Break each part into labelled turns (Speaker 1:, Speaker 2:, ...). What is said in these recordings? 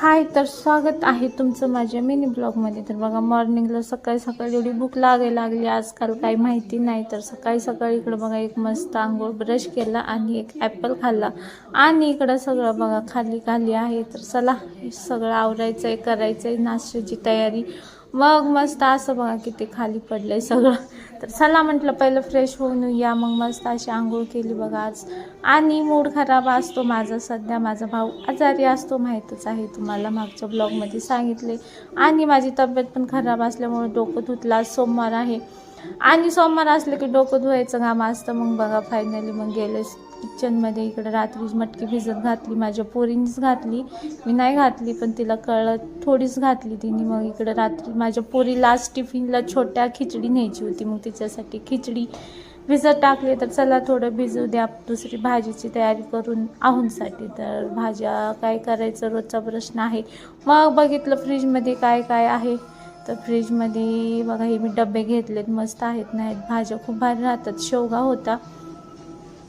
Speaker 1: हाय तर स्वागत आहे तुमचं माझ्या मिनी ब्लॉगमध्ये तर बघा मॉर्निंगला सकाळी सकाळी एवढी भूक लागायला लागली. आजकाल काही माहिती नाही तर सकाळी सकाळी इकडं बघा एक मस्त आंघोळ ब्रश केला आणि एक ॲपल खाल्ला. आणि इकडं सगळं बघा खाली खाली आहे. तर चला सगळं आवरायचं आहे करायचं आहे नाश्त्याची तयारी. मग मस्त असं बघा किती खाली पडलं आहे सगळं. तर चला म्हटलं पहिलं फ्रेश होऊन या मग मस्त अशी आंघोळ केली बघा आज. आणि मूड खराब असतो माझा सध्या. माझा भाऊ आजारी असतो माहीतच आहे. तुम्हाला मागच्या ब्लॉगमध्ये सांगितले. आणि माझी तब्येत पण खराब असल्यामुळे डोकं धुतला. सोमवार आहे. आणि सोमवार असलं की डोकं धुवायचं घाम असतं मग बघा फायनली मग गेले किचनमध्ये इकडं रात्री मटकी भिजत घातली माझ्या पोरींनीच घातली. मी नाही घातली पण तिला कळत थोडीच घातली तिने. मग इकडं रात्री माझ्या पोरी लास्ट टिफिनला छोट्या खिचडी न्यायची होती. मग तिच्यासाठी खिचडी भिजत टाकली. तर चला थोडं भिजू द्या दुसरी भाजीची तयारी करून आहूनसाठी. तर भाज्या काय करायचं रोजचा प्रश्न आहे. मग बघितलं फ्रीजमध्ये काय काय आहे. तर फ्रीजमध्ये बघा हे मी डबे घेतलेत मस्त आहेत नाहीत भाज्या खूप भारी राहतात. शेवगा होता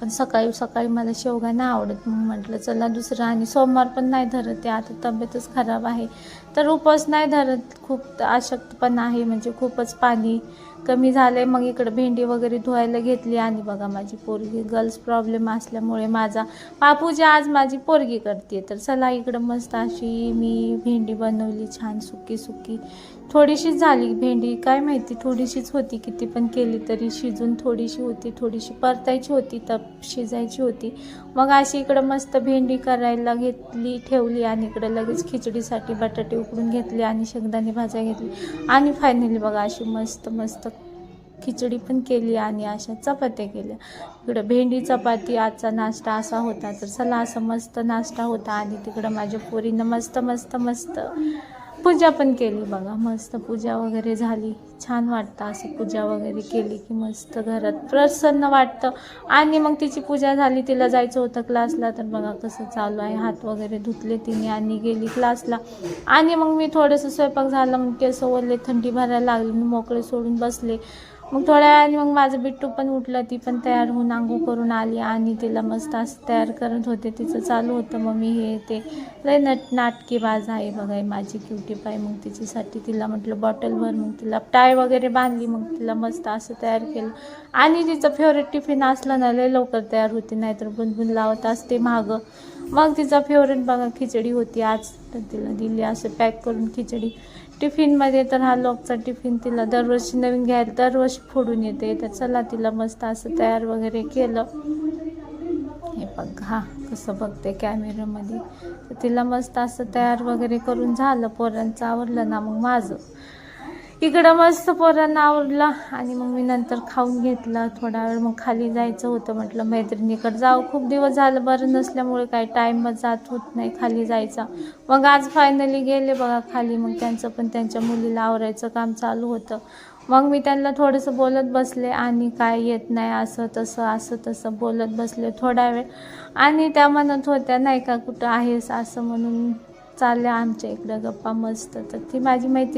Speaker 1: पण सकाळी सकाळी मला शेवगा नाही आवडत मग म्हटलं चला दुसरं. आणि सोमवार पण नाही धरत ते आता तब्येतच खराब आहे. तर उपवास नाही धरत. खूप अशक्तपण आहे म्हणजे खूपच पाणी कमी झालंय. मग इकडं भेंडी वगैरे धुवायला घेतली. आणि बघा माझी पोरगी गर्ल्स प्रॉब्लेम असल्यामुळे माझा बापूजी आज माझी पोरगी करते. तर चला इकडं मस्त अशी मी भेंडी बनवली छान सुकी सुकी. थोडीशीच झाली भेंडी. काय माहिती थोडीशीच होती किती पण केली तरी शिजून थोडीशी होती. थोडीशी परतायची होती तर शिजायची होती. मग अशी इकडं मस्त भेंडी करायला घेतली ठेवली. आणि इकडं लगेच खिचडीसाठी बटाटे उकडून घेतले आणि शेंगदाणे भाज्या घेतली. आणि फायनली बघा अशी मस्त मस्त खिचडी पण केली आणि अशा चपात्या केल्या. इकडं भेंडी चपाती आजचा नाश्ता असा होता. तर चला असं मस्त नाश्ता होता आणि तिकडं माझ्या पोरीनं मस्त मस्त मस्त पूजा पण केली बघा मस्त पूजा वगैरे झाली. छान वाटतं असं पूजा वगैरे केली की मस्त घरात प्रसन्न वाटतं. आणि मग तिची पूजा झाली तिला जायचं होतं क्लासला तर बघा कसं चालू आहे हात वगैरे धुतले तिने आणि गेली क्लासला आणि मग मी थोडंसं स्वयंपाक झालं मग केस ओरले थंडी भरायला लागली मी मोकळे सोडून बसले. मग थोड्या वेळाने मग माझं बिट्टू पण उठलं ती पण तयार होऊन आंघोळ करून आली आणि तिला मस्त असं तयार करत होते. तिचं चालू होतं मम्मी हे ते. लय नट नाटकी बाज आहे बघा माझी क्युटी पाय मग तिच्यासाठी तिला म्हटलं बॉटल भर. मग तिला टाय वगैरे बांधली. मग तिला मस्त असं तयार केलं. आणि तिचं फेवरेट टिफिन असलं ना लय लवकर तयार होते. नाहीतर बुनबुन लावत असते मागं. मग तिचा फेवरेट बघा खिचडी होती. आज तर तिला दिली असं पॅक करून खिचडी. टिफिनमध्ये तर हा लॉकचा टिफिन तिला दरवर्षी नवीन घ्यायला दरवर्षी फोडून येते. तर चला तिला मस्त असं तयार वगैरे केलं. हे बघ हा कसं बघते कॅमेरामध्ये तर तिला मस्त असं तयार वगैरे करून झालं. पोरांचं आवडलं ना मग माझं. इकडं मस्त पोरांना आवडला आणि मग मी नंतर खाऊन घेतलं. थोडा वेळ मग खाली जायचं होतं. म्हटलं मैत्रिणीकडे जाऊ खूप दिवस झालं बरं नसल्यामुळे काही टाईमच जात होत नाही खाली जायचा. मग आज फायनली गेले बघा खाली. मग त्यांचं पण त्यांच्या मुलीला आवरायचं काम चालू होतं. मग मी त्यांना थोडंसं बोलत बसले आणि काय येत नाही असं तसं असं तसं बोलत बसले थोडा वेळ. आणि त्या म्हणत होत्या नाही का कुठं आहेस असं म्हणून चालल्या आमच्या इकडं गप्पा मस्त. तर ती माझी मैत्री